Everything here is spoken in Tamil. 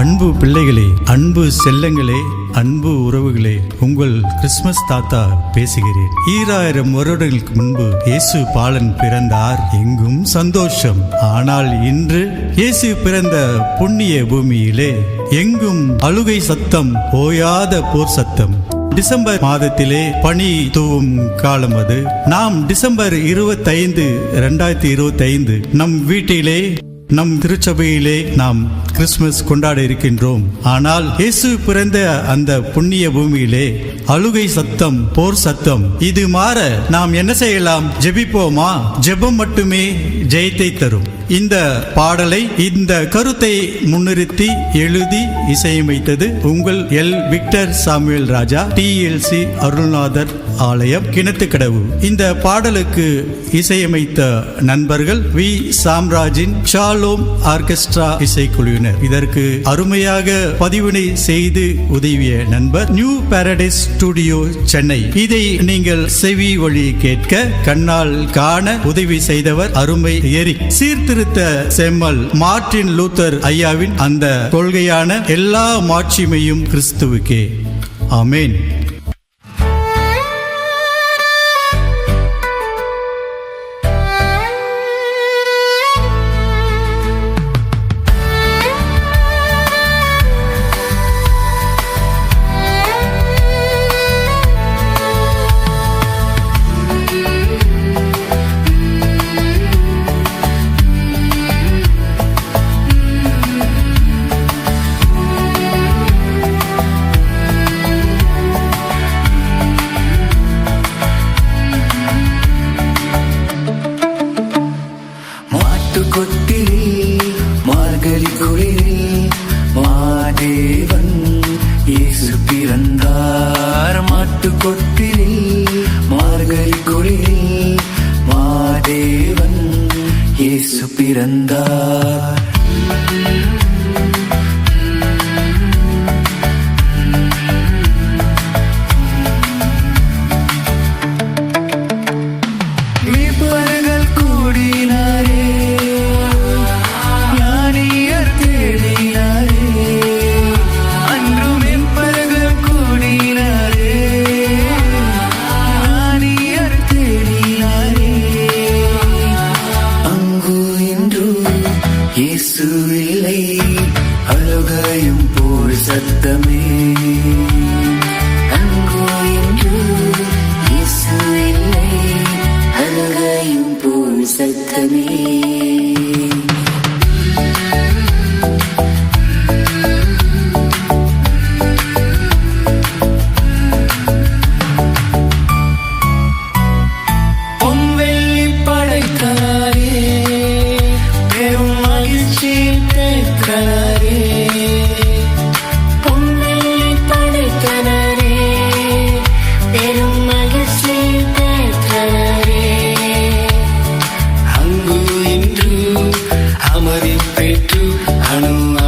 அன்பு பிள்ளைகளே அன்பு செல்லங்களே அன்பு உறவுகளே உங்கள் கிறிஸ்துமஸ் தாத்தா பேசுகிறேன். ஈராயிரம் வருடங்களுக்கு முன்பு இயேசு பாலன் பிறந்தார். எங்கும் சந்தோஷம். ஆனால் இன்று இயேசு பிறந்த புண்ணிய பூமியிலே எங்கும் அழுகை சத்தம் ஓயாத போர் சத்தம். டிசம்பர் மாதத்திலே பனி தூவும் காலம் அது. நாம் டிசம்பர் இருபத்தைந்து ரெண்டாயிரத்தி இருபத்தைந்து நம் வீட்டிலே நம் திருச்சபையிலே நாம் கிறிஸ்துமஸ் கொண்டாட இருக்கின்றோம். ஆனால் இயேசு பிறந்த அந்த புண்ணிய பூமியிலே அழுகை சத்தம் போர் சத்தம் இது மாற நாம் என்ன செய்யலாம்? ஜெபிப்போமா? ஜெபம் மட்டுமே ஜெயத்தை தரும். இந்த பாடலை இந்த கருத்தை முன்னிறுத்தி எழுதி இசையமைத்தது உங்கள் L. Victor Samuel Raja TLC Arulnathar ஆலயம் கிணத்துக்கடவு. இந்த பாடலுக்கு இசையமைத்த நண்பர்கள் வி. சாம்ராஜின் ஷாலோம் ஆர்கெஸ்ட்ரா இசைக்குழுவினர். இதற்கு அருமையாக பதிவினை செய்து உதவிய நண்பர் நியூ பாரடைஸ் ஸ்டுடியோ சென்னை. இதை நீங்கள் செவி வழி கேட்க கண்ணால் காண உதவி செய்தவர் அருமை எரிக் சீர்திருத்த செம்மல் மார்டின் லூத்தர் ஐயாவின் அந்த கொள்கையான எல்லா மாட்சிமையும் கிறிஸ்துவுக்கே. ஆமென். மாட்டுக்கொட்டில் மார்கழி குளிரில் மாதேவன் இயேசு பிறந்தார். மாட்டுக்கொட்டில் மார்கழி குளிரில் மாதேவன் இயேசு பிறந்தார். இயேசு இல்லை அழுகையும் போல் சத்தமே. മരിപ്പിട്ടു അണുന്ന